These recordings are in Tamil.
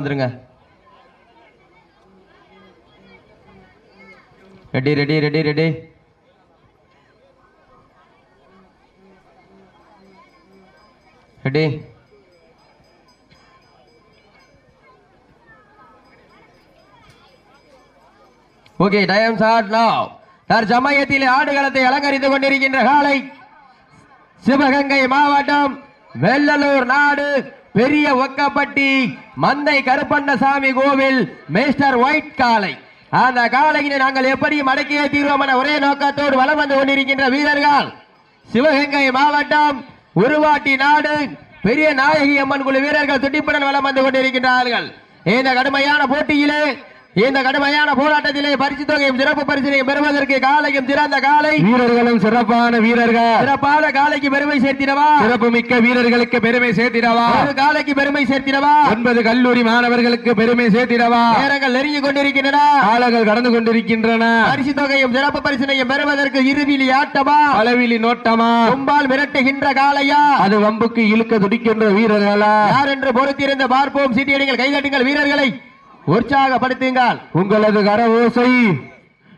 வந்துருங்க. Ready ready ready ready ready okay time start now தற்சமயத்தில் ஆடுகளத்தை அலங்கரித்துக் கொண்டிருக்கின்ற காலை சிவகங்கை மாவட்டம் வெள்ளலூர் நாடு. பெரிய ஒக்கப்பட்டி மந்தை கருப்பண்ணசாமி கோவில் மிஸ்டர் ஒயிட் காலை அந்த காலையினை நாங்கள் எப்படி மடக்கியே தீர்வோம் என ஒரே நோக்கத்தோடு வலம் வந்து கொண்டிருக்கின்ற வீரர்கள். சிவகங்கை மாவட்டம் உருவாட்டி நாடு பெரிய நாயகி அம்மன் குழு வீரர்கள் துடிப்புடன் வளம் வந்து கொண்டிருக்கின்றார்கள். இந்த கடுமையான போட்டியிலே இந்த கடுமையான போராட்டத்திலே பரிசு தொகையும் சிறப்பு பரிசினையும் பெறுவதற்கு காலையும் சிறந்த காலை. வீரர்களும் சிறப்பான வீரர்கள். சிறப்பான காலைக்கு பெருமை சேர்த்திடவா? சிறப்பு மிக்க வீரர்களுக்கு பெருமை சேர்த்திடவா? ஒரு காலைக்கு பெருமை சேர்த்திடவா? ஒன்பது கல்லூரி மாணவர்களுக்கு பெருமை சேர்த்திடவா? நேரங்கள் நெருங்கி கொண்டிருக்கின்றன. காலங்கள் கடந்து கொண்டிருக்கின்றன. பரிசு தொகையும் சிறப்பு பரிசினையும் பெறுவதற்கு இறுதியில் ஆட்டமா? அளவிலி நோட்டமா? கும்பால் மிரட்டுகின்ற காளையா? அது வம்புக்கு இழுக்க துடிக்கின்ற வீரர்களா? யார் என்று பொறுத்திருந்த பார்ப்போம். சீட்டியடிகள் கைதட்டுங்கள் வீரர்களை. உற்சாகப்படுத்துங்கள். உங்களது கர ஓசை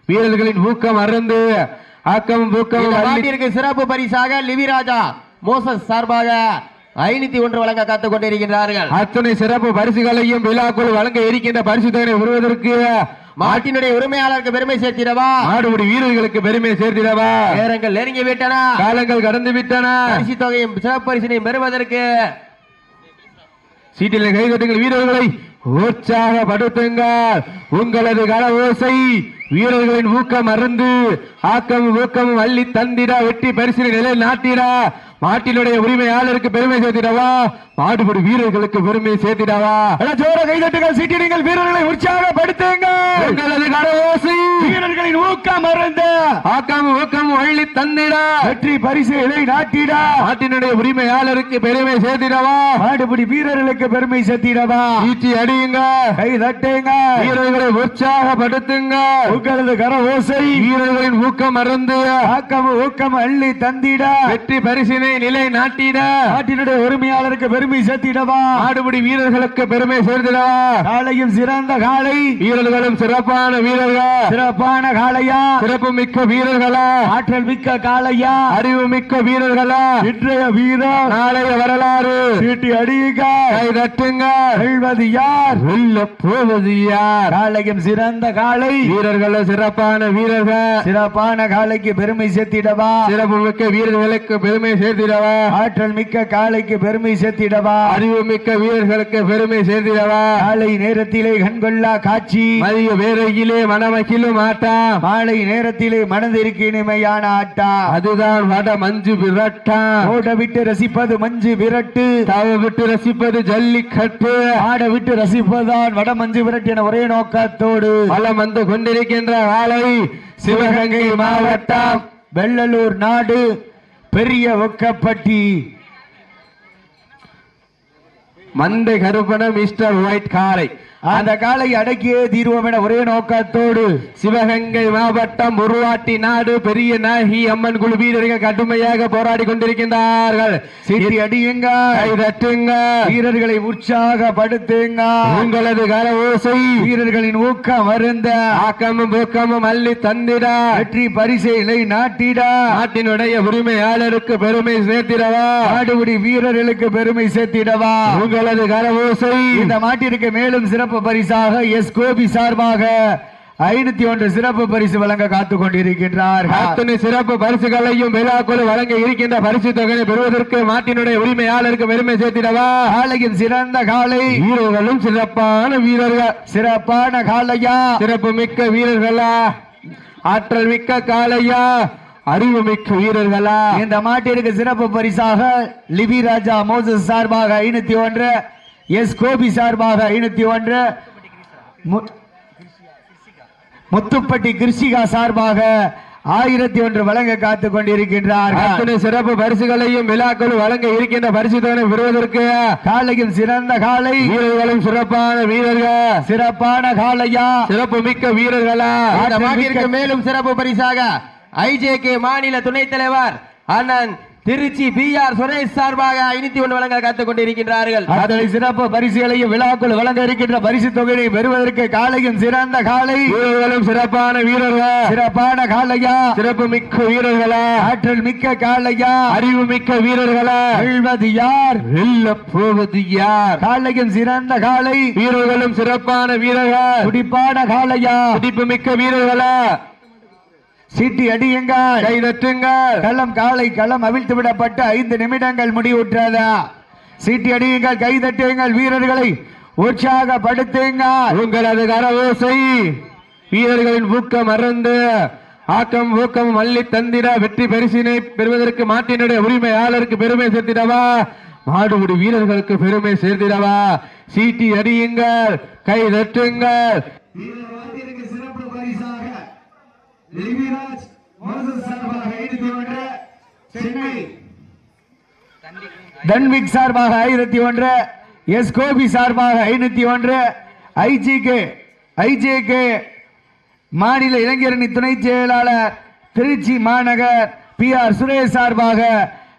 வீரர்களின் ஊக்கம் அறந்து ஆக்கம் ஊக்கம் நாட்டிற்கு சிறப்பு பரிசாக லிவிராஜா மோசஸ் சார்பாக ஐநூத்தி ஒன்று வழங்க காத்துக் கொண்டிருக்கின்றார்கள். அத்தனை சிறப்பு பரிசுகளையும் விழாக்குள் வழங்க இருக்கின்ற பரிசு தொகை பெறுவதற்கு மாட்டினுடைய உரிமையாளருக்கு பெருமை சேர்த்திடவா? மாடுபிடி வீரர்களுக்கு பெருமை சேர்த்திடவா? நேரங்கள் நெருங்கி விட்டன. காலங்கள் கடந்து விட்டன. பரிசு தொகையும் சிறப்பு பரிசினையும் பெறுவதற்கு சீட்டில் கைதட்டுங்கள் வீரர்களை. உற்சாகப்படுத்துங்கள். உங்களது கள ஓசை வீரர்களின் ஊக்கம் அருந்து ஆக்கம் ஊக்கம் அள்ளி தந்திட வெற்றி பரிசினை நிலை நாட்டிட மாட்டினுடைய உரிமையாளருக்கு பெருமை சேர்த்திடவா? மாடுபடி வீரர்களுக்கு பெருமை சேர்த்திடவா? ஜோர கைதட்டுங்கள் சீட்டிடுங்கள். வீரர்களை உற்சாகப்படுத்துங்கள். உங்களது கள ஓசை வீரர்களின் ஊக்கம் அருந்து ஆக்கம் ஊக்கம் அள்ளி தந்திட. வெற்றி பரிசு நிலை நாட்டிட மாட்டினுடைய உரிமையாளருக்கு பெருமை சேர்த்திடவா? மாடுபிடி வீரர்களுக்கு பெருமை சேர்த்திடவா? ஈட்டி அடியுங்க கை தட்டுங்க வீரர்களை உற்சாகப்படுத்துங்க. உங்களது கர ஓசை வீரர்களின் ஊக்கம் மறந்து ஆக்கம் ஊக்கம் அள்ளி தந்திட. வெற்றி பரிசினை நிலை நாட்டிட. நாட்டினுடைய உரிமையாளருக்கு பெருமை சேர்த்திடவா. ஆடுபடி வீரர்களுக்கு பெருமை சேர்த்திடவா. காலையும் சிறந்த காலை. வீரர்களும் சிறப்பான வீரர்கள். சிறப்பான காளையா. சிறப்பு மிக்க வீரர்களா. ஆற்றல் மிக்க காளையா. அறிவு மிக்க வீரர்களா. இன்றைய வீரர். நாளைய வரலாறு. சீட்டி அடியுங்க. கை தட்டுங்க. யார்? வெல்ல போவது யார்? காளையும் சிறந்த காளை. வீரர்கள் சிறப்பான வீரர்கள். சிறப்பான காளைக்கு பெருமை சேர்த்திடவா? சிறப்பு மிக்க வீரர்களுக்கு பெருமை சேர்த்திடவா? ஆற்றல் மிக்க காளைக்கு பெருமை சேர்த்திடவா? அறிவு மிக்க வீரர்களுக்கு பெருமை சேர்த்திடவா? காலை நேரத்திலே கண்கொள்ளா காட்சி. மதிய வேலையிலே மனமகிழும் ஆட்டா மாலை நேரத்திலே மனதிற்கு இனிமையான ஆட்டா. அதுதான் வட மஞ்சு விரட்டா. ஓட விட்டு ரசிப்பது மஞ்சு விரட்டு. தாவ விட்டு ரசிப்பது ஜல்லிக்கட்டு. ஆட விட்டு ரசிப்பதுதான் வட மஞ்சு விரட்டு என ஒரே நோக்கத்தோடு பலம் வந்து கொண்டிருக்கின்ற ஆலை சிவகங்கை மாவட்டம் வெள்ளலூர் நாடு பெரிய ஒக்கப்பட்டி. மந்தை கருப்பணம் மிஸ்டர் ஒயிட் காலை அந்த காலை அடக்கியே தீர்வோம் என ஒரே நோக்கத்தோடு சிவகங்கை மாவட்டம் உருவாட்டி நாடு பெரிய நாகி அம்மன் குழு வீரர்கள் கடுமையாக போராடி கொண்டிருக்கின்றார்கள். சீட்டி அடியுங்க தட்டுங்க வீரர்களை உற்சாகப்படுத்துங்க உங்களது கர ஓசை. வீரர்களின் ஊக்கம் வருந்த ஆக்கமும் ஊக்கமும் அள்ளி தந்திட. வெற்றி பரிசைகளை நாட்டிட. நாட்டினுடைய உரிமையாளருக்கு பெருமை சேர்த்திடவா. நாடுபடி வீரர்களுக்கு பெருமை சேர்த்திடவா. உங்களது கர ஓசை. இந்த மாட்டிற்கு மேலும் சிறப்பு பரிசாக எஸ். கோபி சார்பாக ஐநூத்தி ஒன்று சிறப்பு பரிசு வழங்க காத்துக் கொண்டிருக்கின்றார் அத்தனை சிறப்பு பரிசுகளையும் விழாக்குழு வழங்க இருக்கின்ற பரிசு தொகையை பெறுவதற்கு மாட்டினுடைய உரிமையாளருக்கு பெருமை சேர்த்திடவா? காலையின் சிறந்த காலை. வீரர்களும் சிறப்பான வீரர்கள். சிறப்பான காளையா சிறப்பு மிக்க வீரர்களா? ஆற்றல் மிக்க காளையா அறிவு மிக்க வீரர்களா? இந்த மாட்டிற்கு சிறப்பு பரிசாக லிபி ராஜா மோசஸ் சார்பாக ஐநூத்தி ஒன்று எஸ். கோபி சார்பாக ஐநூத்தி ஒன்று. முத்துப்பட்டி கிருஷிகா சார்பாக ஆயிரத்தி ஒன்று வழங்க காத்துக் கொண்டிருக்கின்றார் அத்தனை சிறப்பு பரிசுகளையும் விழாக்கள் வழங்க இருக்கின்ற பரிசு தொகை பெறுவதற்கு காலையும் சிறந்த காலை. வீரர்களும் சிறப்பான வீரர்கள். சிறப்பான காலையா? சிறப்பு மிக்க வீரர்களா? மேலும் சிறப்பு பரிசாக ஐஜேகே மாநில துணைத் தலைவர் அண்ணன் திருச்சி பி ஆர் சுரேஷ் சார்பாக ஐநூத்தி ஒன்று வழங்க காத்துக் கொண்டிருக்கின்றார்கள். அதனை சிறப்பு பரிசுகளையும் விழாக்குள் வழங்க இருக்கின்ற பரிசு தொகையை பெறுவதற்கு காலையும் சிறந்த காலை. வீரர்களும் சிறப்பான வீரர்கள்? சிறப்பான காலையா? சிறப்பு மிக்க வீரர்களா? ஆற்றல் மிக்க காலையா? அறிவு மிக்க வீரர்களா? வெல்வது யார்? வெல்ல போவது யார்? காலையும் சிறந்த காலை. வீரர்களும் சிறப்பான வீரர்கள்? துடிப்பான காலையா? துடிப்பு மிக்க வீரர்களா? சீட்டி அடியுங்கள். கை தட்டுங்கள் களம் காலை களம் அவிழ்த்து விடப்பட்டு ஐந்து நிமிடங்கள் முடிவுற்றதா? சீட்டி அடியுங்கள் கை தட்டுங்கள் வீரர்களை உற்சாகப்படுத்துங்கள். உங்களது கரவோசை வீரர்களின் ஊக்கம் மறந்து ஆக்கம் ஊக்கம் அள்ளி தந்திட வெற்றி பரிசினை பெறுவதற்கு மாட்டினுடைய உரிமையாளருக்கு பெருமை சேர்த்திடவா? மாடுபிடி வீரர்களுக்கு பெருமை சேர்த்திடவா? சீட்டி அடியுங்கள் கை தட்டுங்கள். வீரவாத்திற்கு சிறப்பு பரிசாக லிவிராஜ் மோசஸ் சார்பாக ஐநூத்தி ஒன்று சென்னை தன்விக் சார்பாக ஆயிரத்தி ஒன்று எஸ் கோபி சார்பாக ஐநூத்தி ஒன்று ஐஜிகே ஐஜேகே மாநில இளைஞரணி துணைச் செயலாளர் திருச்சி மாநகர் பி ஆர் சுரேஷ் சார்பாக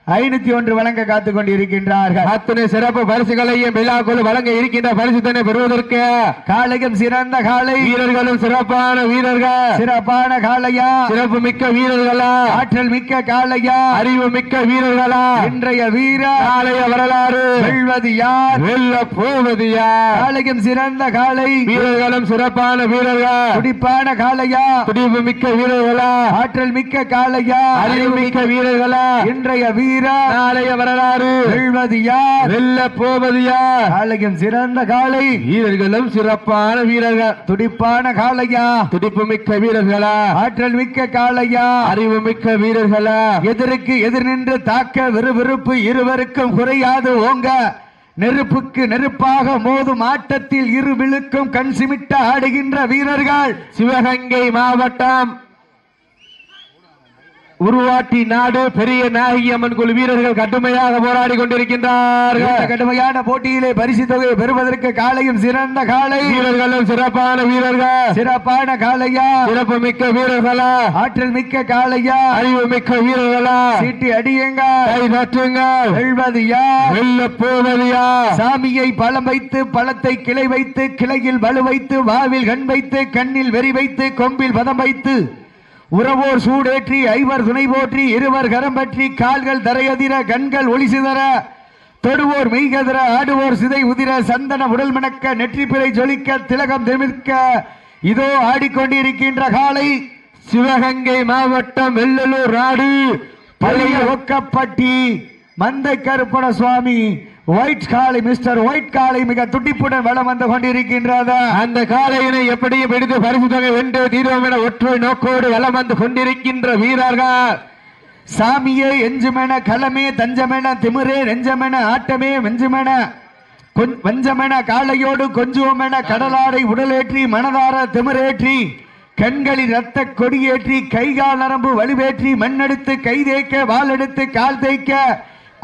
ஐநூத்தி ஒன்று வழங்க காத்துக் கொண்டிருக்கின்றார்கள் அத்தனை சிறப்பு பரிசுகளையும் விழாக்குழு வழங்க இருக்கின்ற பரிசு தன்னை பெறுவதற்கு காலையும் சிறந்த காலை வீரர்களும் சிறப்பான வீரர்கள். சிறப்பான காலையா சிறப்பு மிக்க வீரர்களா. ஆற்றல் மிக்க காலையா அறிவு மிக்க வீரர்களா. இன்றைய வீர. காலைய வரலாறு. வெல்வது யார்? வெல்ல போவது யார்? காலையும் சிறந்த காலை வீரர்களும் சிறப்பான வீரர்கள். துடிப்பான காலையா துடிப்பு மிக்க வீரர்களா. ஆற்றல் மிக்க காலையா அறிவு மிக்க வீரர்களா. இன்றைய வீர. நாளைய வரலாறு. வெல்வது யார்? வெல்ல போவது யார்? சிறந்த காலை வீரர்களும் சிறப்பான வீரர்கள். துடிப்பான காலையா துடிப்பு மிக்க வீரர்களா? ஆற்றல் மிக்க காலையா அறிவு மிக்க வீரர்களா? எதிருக்கு எதிர் நின்று தாக்க விறுவிறுப்பு இருவருக்கும் குறையாது ஓங்க. நெருப்புக்கு நெருப்பாக மோதும் ஆட்டத்தில் இரு விழுக்கும் கண் சிமிட்ட ஆடுகின்ற வீரர்கள். சிவகங்கை மாவட்டம் உருவாட்டி நாடு பெரிய நாயகி அம்மன் குழு வீரர்கள் கடுமையாக போராடி கொண்டிருக்கின்றார்கள். கடுமையான போட்டியிலே பரிசு தொகையை பெறுவதற்கு காலையும் சிறந்த காலை. வீரர்களும் சிறப்பான வீரர்கள். சிறப்பான காலையா? சிறப்பு மிக்க வீரர்களா? ஆற்றல் மிக்க காலையா? அறிவு மிக்க வீரர்களா? சீட்டி அடியுங்க. கை தட்டுங்க. வெல்வது யார் வெல்ல போவது யார் சாமியை பழம் வைத்து பழத்தை கிளை வைத்து கிளையில் வலு வைத்து வாவில் கண் வைத்து கண்ணில் வெறி வைத்து கொம்பில் பதம் வைத்து உறவோர் சூடேற்றி ஐவர் துணை போற்றி இருவர் கரம் பற்றி கால்கள் தரையதிர கண்கள் ஒளி சிதற தொடுவோர் மெய்கதிர ஆடுவோர் சிதை உதிர சந்தன உடல் மணக்க நெற்றி பிறை ஜொலிக்க திலகம் தெமிர்க்க இதோ ஆடிக்கொண்டிருக்கின்ற காலை சிவகங்கை மாவட்டம் வெள்ளலூர் நாடு பழைய ஒக்கப்பட்டி மந்தை கருப்பண சுவாமி ஒயிட் காளை மிஸ்டர் ஒயிட் காளை மிக துடிப்புடன் வளம் வந்து கொண்டிருக்கின்றது அந்த காளையினை எப்படியும் பிடித்து பரிசு தொகை வென்று தீர்வோம் என ஒற்றை நோக்கோடு வளம் வந்து கொண்டிருக்கின்ற வீரர்கள். சாமியே எஞ்சுமென களமே தஞ்சமென திமிரே நெஞ்சமென ஆட்டமே வெஞ்சுமென வஞ்சமென காளையோடு கொஞ்சுவமென கடலாடை உடலேற்றி மனதார திமிரேற்றி கண்களில் ரத்த கொடியேற்றி கைகால் நரம்பு வலுவேற்றி மண்ணெடுத்து கை தேய்க்க கால் தேய்க்க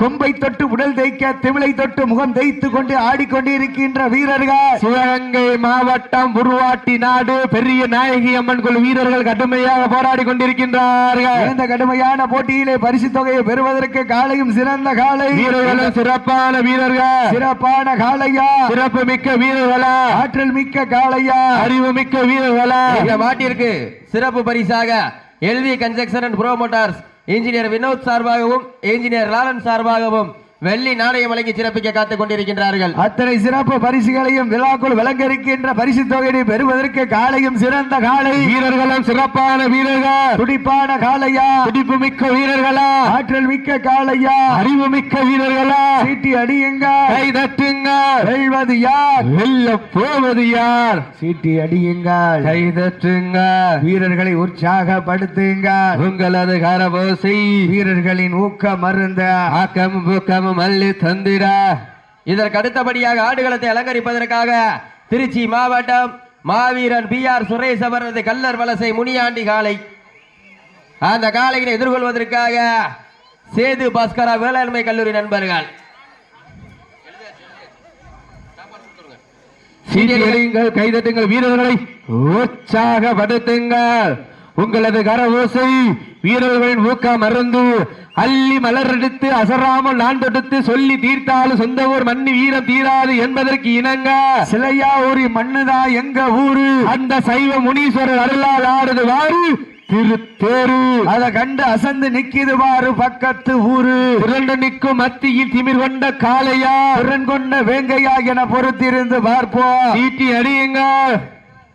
கொம்பை தொட்டு உடல் தேய்க்க திமிலை தொட்டு முகம் தேய்த்து கொண்டு ஆடிக்கொண்டிருக்கின்ற வீரர்கள். சிவகங்கை மாவட்டம் உருவாட்டி நாடு பெரிய நாயகி அம்மன் குழு வீரர்கள் கடுமையாக போராடி கொண்டிருக்கின்றார்கள். இந்த கடுமையான போட்டியிலே பரிசு தொகையை பெறுவதற்கு காலையும் சிறந்த காலை. வீரர்களும் சிறப்பான வீரர்கள். சிறப்பான காளையா சிறப்பு மிக்க வீரர்களா? ஆற்றல் மிக்க காளையா அறிவு மிக்க வீரர்களா? இந்த மாட்டிற்கு சிறப்பு பரிசாக L V construction and promoters engineer Vinod சார்பாகவும் இன்ஜினியர் லாலன் சார்பாகவும் வெள்ளி நாணயம் வழங்கி சிறப்பிக்க காத்துக் கொண்டிருக்கின்றார்கள் அத்தனை சிறப்பு பரிசுகளையும் விழாக்குள் வழங்க இருக்கின்ற பரிசு தொகையை பெறுவதற்கு காலையும் சிறந்த காலை. வீரர்களும் சிறப்பான வீரர்கள். துடிப்பான காளையா? துடிப்பு மிக்க வீரர்களா? ஆற்றல் மிக்க காளையா? அறிவு மிக்க வீரர்களா? சீட்டி அடியுங்க. கை தட்டுங்க. வெல்வது யார்? வெல்ல போவது யார்? சீட்டி அடியுங்க. கை தட்டுங்க. வீரர்களை உற்சாகப்படுத்துங்க. உங்களது கரபோசை. வீரர்களின் ஊக்க மருந்த. ஆக்கம் ஊக்கம் மல்லி தந்திட இதற்கு அடுத்தபடியாக ஆடுகளத்தை அலங்கரிப்பதற்காக திருச்சி மாவட்டம் மாவீரன் பி ஆர் சுரேஷ் அவரது கல்லர் வலசை முனியாண்டி காலை. அந்த காலையினை எதிர்கொள்வதற்காக சேது பாஸ்கரா வேளாண்மை கல்லூரி நண்பர்கள். சீட்டியடியுங்கள் கைதட்டுங்கள் வீரர்களை. உற்சாகப்படுத்துங்கள். உங்களது கரவோசை வீரர்களின் ஊக்கம் மறந்து அள்ளி மலரெடுத்து அசராமல் நான் தொடுத்து சொல்லி தீர்த்தாலும் சொந்த ஊர் மண்ணு வீரம் தீராது என்பதற்கு இணங்க சிலையா ஒரு மண்ணுதா எங்க ஊரு? அந்த சைவ முனீஸ்வரர் அருளால் ஆடுது வாரு திருத்தேரு. அதை கண்டு அசந்து நிக்கிது பாரு பக்கத்து ஊரு. புரண்டு நிற்கும் மத்தியில் திமிர் கொண்ட காளையா? திறன் கொண்ட வேங்கையா என பொறுத்திருந்து பார்ப்போம். நீட்டி அடியுங்க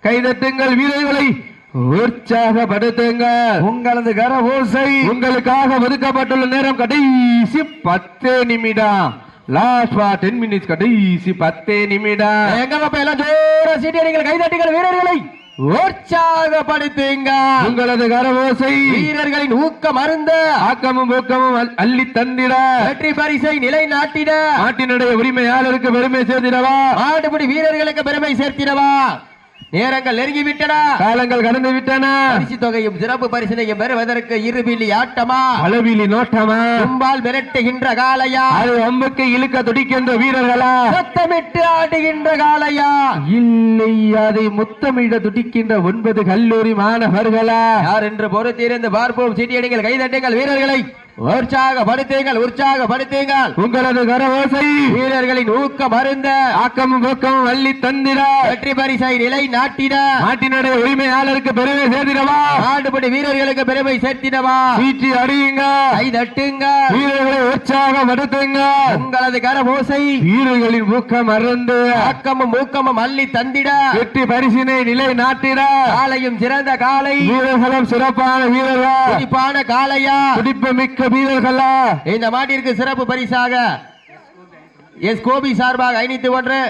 கைதட்டுங்கள் வீரர்களை. உற்சாகப்படுத்துங்கள் உங்களது கர ஓசை உங்களுக்காக ஒதுக்கப்பட்டுள்ள நேரம் கடைசி பத்தே நிமிடம். லாஸ்ட் ஃபார் டென் மினிட்ஸ் கடைசி பத்தே நிமிடம். எங்க பாப்பா? எல்லாம் ஜோர சீட்டியடிகள் கைதட்டுங்கள் வீரர்களை. உற்சாகப்படுத்துங்க. உங்களது கரவோசை வீரர்களின் ஊக்கம் அருந்த. ஆக்கமும் ஊக்கமும் அள்- அள்ளி தந்திட. வெற்றி பரிசை நிலைநாட்டிட நாட்டினுடைய உரிமையாளருக்கு பெருமை சேர்த்திடவா? ஆடுபடி வீரர்களுக்கு பெருமை சேர்த்திடவா? நேரங்கள் நெருங்கி விட்டன. காலங்கள் கடந்து விட்டன. பரிசு தொகையும் சிறப்பு பரிசினையும் பெறுவதற்கு இருபிலி ஆட்டமா? அளவிலி நோட்டமா? கும்பால் மிரட்டுகின்ற காளையா? அது அம்புக்கு இழுக்க துடிக்கின்ற வீரர்களா? சத்தமிட்டு ஆடுகின்ற காளையா? இல்லை அதை முத்தமிட துடிக்கின்ற ஒன்பது கல்லூரி மாணவர்களா? யார் என்று பொறுத்திருந்து பார்ப்போம். சீட்டியடிகள் கைதட்டுங்கள் வீரர்களை. உற்சாகப்படுத்துங்கள் உற்சாகப்படுத்துங்கள் உங்களது கரவோசை வீரர்களின் ஊக்கம் அருந்த ஆக்கமும் ஊக்கமும் அள்ளி தந்திட. வெற்றி பரிசை நிலை நாட்டிட. நாட்டினுடைய உரிமையாளருக்கு பெருமை சேர்த்திடவா? ஆடுபடி வீரர்களுக்கு பெருமை சேர்த்திடவா? வீச்சு அடியுங்க. கை தட்டுங்க. வீரர்களை உற்சாகப்படுத்துங்க உங்களது கரபோசை வீரர்களின் ஊக்கம் மறந்து ஆக்கமும் ஊக்கமும் அள்ளி தந்திட. வெற்றி பரிசினை நிலை நாட்டிட. காலையும் சிறந்த காலை. வீரர்களும் சிறப்பான வீரர்கள். துடிப்பான காளையா துடிப்பு மிக்க வீரர்கள் இந்த மாட்டிற்கு சிறப்பு பரிசாக எஸ் கோபி சார்பாக ஐநூத்தி ஒன்று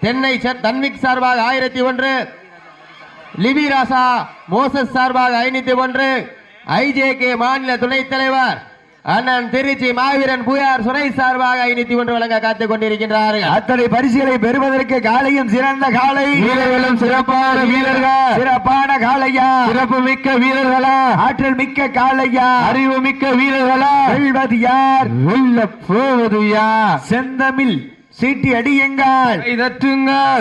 தென்னை தன்விக் சார்பாக ஆயிரத்தி ஒன்று லிபி ராசா மோசஸ் சார்பாக ஐநூத்தி ஒன்று ஐஜேகே மாநில துணைத் தலைவர் அண்ணன் திருச்சி மாவீரன் புயார் சுரேஷ் சார்பாக ஐநூத்தி ஒன்று வழங்க காத்துக் கொண்டிருக்கின்றார்கள். அத்தனை பரிசுகளை பெறுவதற்கு காலையும் சிறந்த காலை. வீரர்களும் சிறப்பான வீரர்கள்? சிறப்பான காளையா சிறப்பு மிக்க வீரர்களா? ஆற்றல் மிக்க காளையா அறிவு மிக்க வீரர்களா? வெல்வது யார்? வெல்ல போவது யார்? செந்தமிழ் சீட்டி அடியுங்கள்.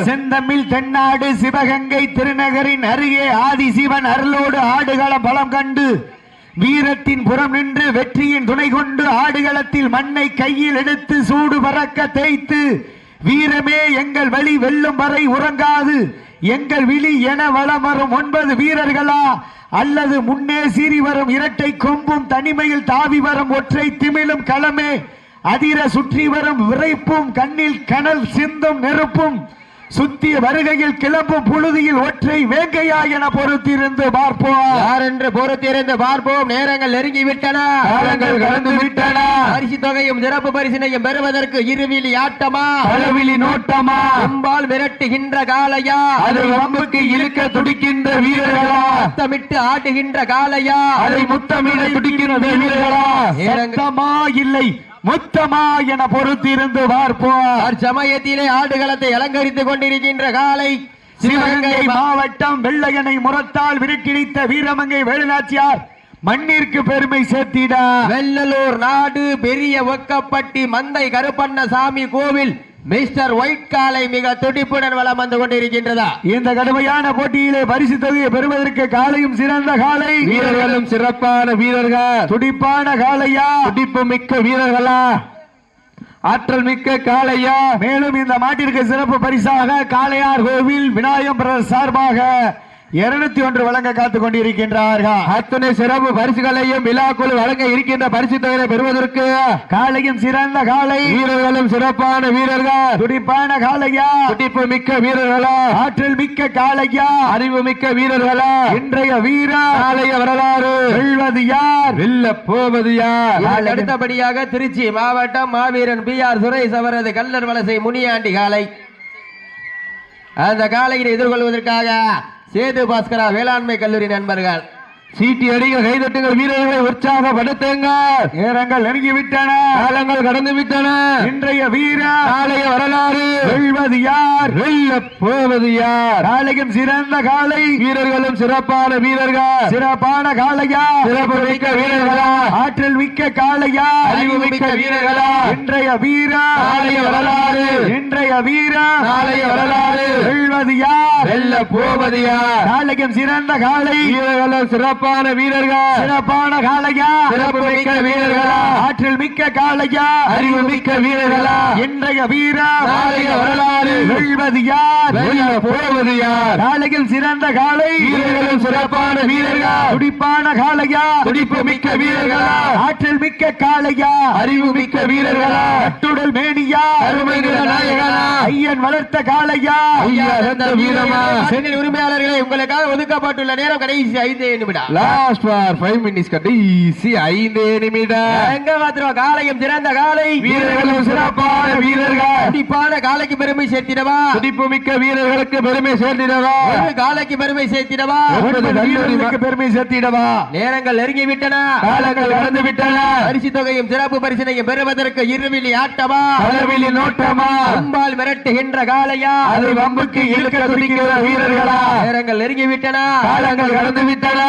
செந்தமிழ் தென்னாடு சிவகங்கை திருநகரின் அருகே ஆதிசிவன் அருளோடு ஆடுகள பலம் கண்டு வீரத்தின் புறம் நின்று வெற்றியின் துணை கொண்டு ஆடுகளத்தில் மண்ணை கையில் எடுத்து சூடு பறக்க தேய்த்து வீரமே எங்கள் வழி வெல்லும் வரை உறங்காது எங்கள் விழி என வளம் வரும் ஒன்பது வீரர்களா? அல்லது முன்னே சீறி வரும் இரட்டை கொம்பும் தனிமையில் தாவி வரும் ஒற்றை திமிழும் களமே அதிர சுற்றி வரும் விரைப்பும் கண்ணில் கனல் சிந்தும் நெருப்பும் சுத்தி வருகையில் கிளம்பும் புழுதியில் ஒற்றை வேங்கையா என பொறுத்திருந்து பார்ப்போம். யார் என்று பொறுத்திருந்து பார்ப்போம். நேரங்கள் நெருங்கி விட்டன காலங்கள் கடந்து விட்டன பரிசு தொகையும் சிறப்பு பரிசினையும் பெறுவதற்கு இருவிலி ஆட்டமா? அளவிலி நோட்டமா? அம்பால் மிரட்டுகின்ற காளையா? அது வம்புக்கு இழுக்க துடிக்கின்ற வீரர்களா? சத்தமிட்டு ஆடுகின்ற காளையா? அதை முத்தமிட துடிக்கின்ற வீரர்களா? நேரங்கள் சத்தமா இல்லை. முத்தமா என பொறுத்திருந்து பார்ப்போம். சமயத்திலே ஆடுகளத்தை அலங்கரித்துக் கொண்டிருக்கின்ற காலை சிவகங்கை மாவட்டம் வெள்ளையனை முரத்தால் விரட்டிடித்த வீரமங்கை வேலுநாச்சியார் மண்ணிற்கு பெருமை சேர்த்திட. வெள்ளலூர் நாடு பெரிய ஒக்கப்பட்டி மந்தை கருப்பண்ணசாமி கோவில் மிஸ்டர் ஒயிட் காலை மிக துடிப்புடன் வலம் வந்து கொண்டிருக்கின்றதா? இந்த கடுமையான போட்டியிலே பரிசு தொகையை பெறுவதற்கு காலையும் சிறந்த காலை. வீரர்களும் சிறப்பான வீரர்கள். துடிப்பான காளையா துடிப்பு மிக்க வீரர்களா? ஆற்றல் மிக்க காளையா மேலும் இந்த மாட்டிற்கு சிறப்பு பரிசாக காளையார் கோவில் விநாயகம் சார்பாக இருநூத்தி ஒன்று வழங்க காத்துக் கொண்டிருக்கின்றார்கள். அத்துணை சிறப்பு பரிசுகளையும் விழாக்குழு வழங்க இருக்கின்ற பரிசு தொகையை பெறுவதற்கு காளையும் சிறந்த காளை வீரர்களும் சிறப்பான வீரர்கள். துடிப்பான காளையா துடிப்பு மிக்க வீரர்களா? ஆற்றல் மிக்க காளையா அறிவு மிக்க வீரர்களா? இன்றைய வீரா நாளைய வரலாறு. வெல்வது யார்? வெல்ல போவது யார்? அடுத்தபடியாக திருச்சி மாவட்டம் மாவீரன் பி ஆர் சுரேஷ் அவரது கல்லர் வலசை முனியாண்டி காலை அந்த காலையை எதிர்கொள்வதற்காக சேது பாஸ்கரா வேளாண்மை கல்லூரி நண்பர்கள். சீட்டி அடிங்க கைதட்டுங்கள் வீரர்களை உற்சாகப்படுத்துங்க நேரங்கள் நெருங்கி விட்டன காலங்கள் கடந்து விட்டன இன்றைய வீரா நாளைய வரலாறு. வெல்வது யார்? வெல்ல போவது யார்? காளையும் சிறந்த காளை வீரர்களும் சிறப்பான வீரர்கள். சிறப்பான காளையா? சிறப்பு மிக்க வீரர்களா? ஆற்றல் மிக்க காளையா? அறிவு மிக்க வீரர்களா? இன்றைய வீரா நாளைய வரலாறு. இன்றைய வீரா நாளைய வரலாறு. வெல்ல போவது யார் காளையம் சிறந்த காளை. வீரர்களும் சிறப்பான வீரர்கள். சிறப்பான காளையா? சிறப்பு மிக்க வீரர்களா. ஆற்றல் மிக்க காளையா? அறிவு மிக்க வீரர்களா. இன்றைய வீரா நாளைய வரலாறு. வெல்வது யார்? வெல்ல போவது யார்? காளையில் சிறந்த காளை. வீரர்களும் சிறப்பான வீரர்கள்? துடிப்பான காளையா? துடிப்பு மிக்க வீரர்களா? ஆற்றல் மிக்க காளையா? அறிவு மிக்க வீரர்களா? கட்டுடல் மேனியா? அருமை நாயகனா? ஐயன் வளர்த்த காளையா? ஐயா வீரமா? சேனல் உரிமையாளர்களே உங்களுக்காக ஒதுக்கப்பட்டுள்ள நேரம் கடைசி ஐந்து நிமிடம். லாஸ்ட் ஃபார் ஃபைவ் மினிட்ஸ் கடைசி ஐந்து நிமிடம். எங்க மாத்திரம்? காலையும் சிறந்த காலை. வீரர்களும் சிறப்பான வீரர்கள். துடிப்பான காலைக்கு பெருமை சேர்த்திடவா? துடிப்பு மிக்க வீரர்களுக்கு பெருமை சேர்த்திடவா? காலைக்கு பெருமை சேர்த்திடவா? வீரர்களுக்கு பெருமை சேர்த்திடவா? நேரங்கள் நெருங்கி விட்டன காலங்கள் கடந்து விட்டன பரிசு தொகையும் சிறப்பு பரிசினையும் பெறுவதற்கு இருவிழி ஆட்டமா? அளவிலி நோட்டமா அம்பால் மிரட்டுகின்ற காளையா அதை வம்புக்கு இழுக்க துடிக்கிற வீரர்களா? நேரங்கள் நெருங்கி விட்டன. காலங்கள் கடந்து விட்டன.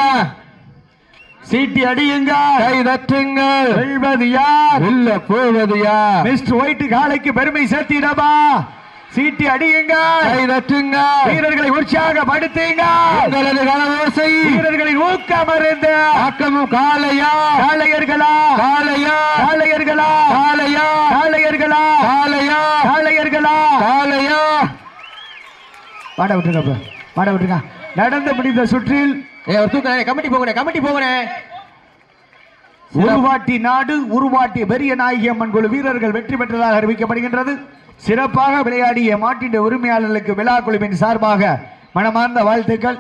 சீட்டி அடியுங்க கை தட்டுங்கள். வெல்வது யார்? வெல்ல போவது யார்? மிஸ்டர் ஒயிட் காளைக்கு பெருமை சேர்த்திடவா? சீட்டி அடியுங்க கை தட்டுங்க வீரர்களை உற்சாகப்படுத்துங்க உங்களது கனவோசை வீரர்களின் ஊக்கம் இருந்து ஆக்கமும் காலையா காளையர்களா? காலையா காளையர்களா? காலையா காளையர்களா? காலையா காளையர்களா? காலையா பாட விட்டுருங்க அப்ப. பாட விட்டுருங்க. நடந்து முடிந்த சுற்றில் கமிட்டி போகணே கமிட்டி போகணே உருவாட்டி நாடு உருவாட்டி பெரிய நாயகி அம்மன் குழு வீரர்கள் வெற்றி பெற்றதாக அறிவிக்கப்படுகின்றது. சிறப்பாக விளையாடிய மாட்டின் உரிமையாளர்களுக்கு விழா குழுவின் சார்பாக மனமார்ந்த வாழ்த்துக்கள்.